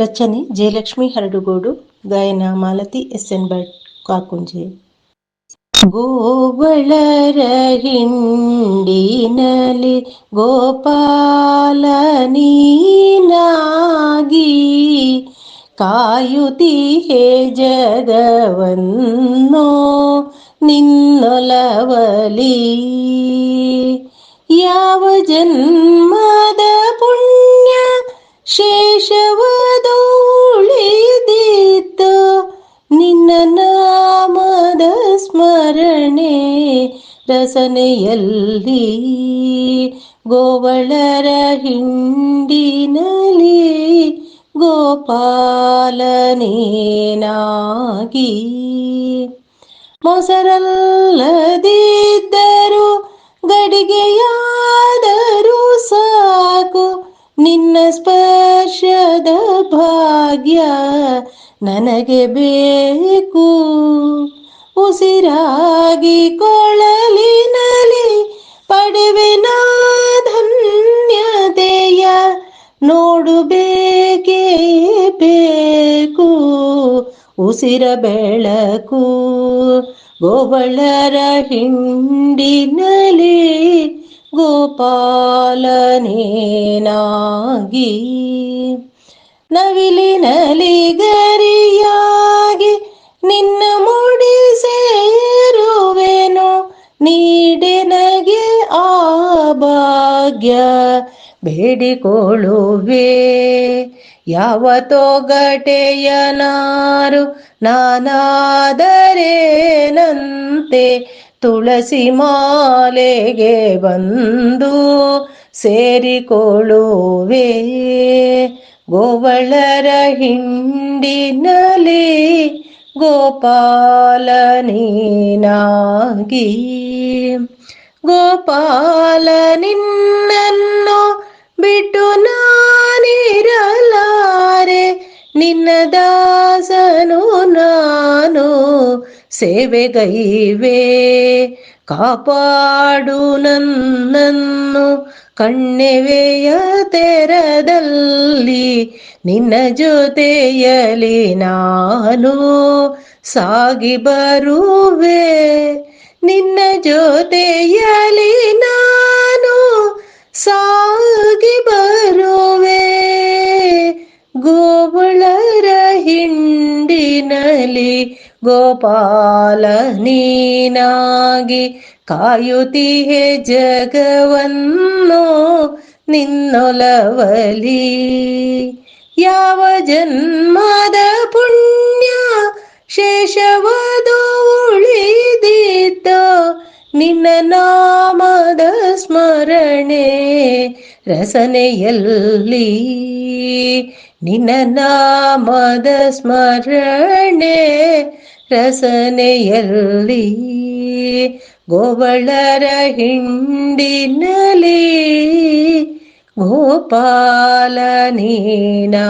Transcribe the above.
ರಚನೆ ಜಯಲಕ್ಷ್ಮಿ ಹರಡುಗೋಡು, ಗಾಯನ Malathi S N Bhat Kakunje. ಗೋವಳರ ಹಿಂಡಿನಲಿ ಗೋಪಾಲ ನೀನಾಗಿ ಕಾಯುತಿಹೆ ಜಗವನ್ನೋ ನಿನ್ನೊಲವಲಿ. ಯಾವ ಜನ್ಮದ ನಿನ್ನ ಸ್ಮರಣೆ ರಸನೆಯಲ್ಲಿ ಗೋವಳರ ಹಿಂಡಿನಲಿ ಗೋಪಾಲನೇನಾಗಿ ಮೊಸರಲ್ಲದಿದ್ದರು ಗಡಿಗೆಯಾದರೂ ಸಾಕು ನಿನ್ನ ಸ್ಪರ್ಶದ ಭಾಗ್ಯ ನನಗೆ ಬೇಕು ಉಸಿರಾಗಿ ಕೊಳಲಿನಲಿ ಪಡೆವೆನ ಧನ್ಯತೆಯ ನೋಡುಬೇಕೇ ಬೇಕು ಉಸಿರ ಬೆಳಕು ಗೋವಳರ ಹಿಂಡಿನಲಿ ಗೋಪಾಲನೇನಾಗಿ ನವಿಲಿನಲಿ ಗರಿಯಾಗಿ ನಿನ್ನ ಮುಡಿ ಸೇರುವೆನು ನೀಡೆನಗೆ ಆ ಭಾಗ್ಯ ಬೇಡಿಕೊಳ್ಳುವೆ. ಯಾವ ತೊಗಟೆಯನಾರು ನಾನಾದರೇನಂತೆ ತುಳಸಿ ಮಾಲೆಗೆ ಬಂದು ಸೇರಿಕೊಳ್ಳುವೆ. ಗೋವಳರ ಹಿಂಡಿನಲಿ ಗೋಪಾಲನೀನಾಗಿ ಗೋಪಾಲ ನಿನ್ನನ್ನು ಬಿಟ್ಟು ನಾನಿರಲಾರೆ ನಿನ್ನ ದಾಸನು ನಾನು ಸೇವೆಗೈವೆ. ಕಾಪಾಡು ನನ್ನನ್ನು ಕಣ್ಣೆವೆಯ ತೆರದಲ್ಲಿ ನಿನ್ನ ಜೊತೆಯಲಿ ನಾನು ಸಾಗಿ ಬರುವೆ. ನಿನ್ನ ಜೊತೆಯಲಿ ನಾನು ಹಿಂಡಿನಲಿ ಗೋಪಾಲ ನೀನಾಗಿ ಕಾಯುತಿಹೆ ಜಗವನ್ನು ನಿನ್ನೊಲವಲಿ. ಯಾವ ಜನ್ಮದ ಪುಣ್ಯ ಶೇಷವದು ಉಳಿದಿದ್ದ ನಿನ್ನ ನಾಮದ ಸ್ಮರಣೆ ರಸನೆಯಲ್ಲಿ. ನಿನ್ನ ನಾಮದ ಸ್ಮರಣೆ ರಸನೆಯಲ್ಲಿ ಗೋವಳರ ಹಿಂಡಿನಲಿ ಗೋಪಾಲ ನೀನಾಗಿ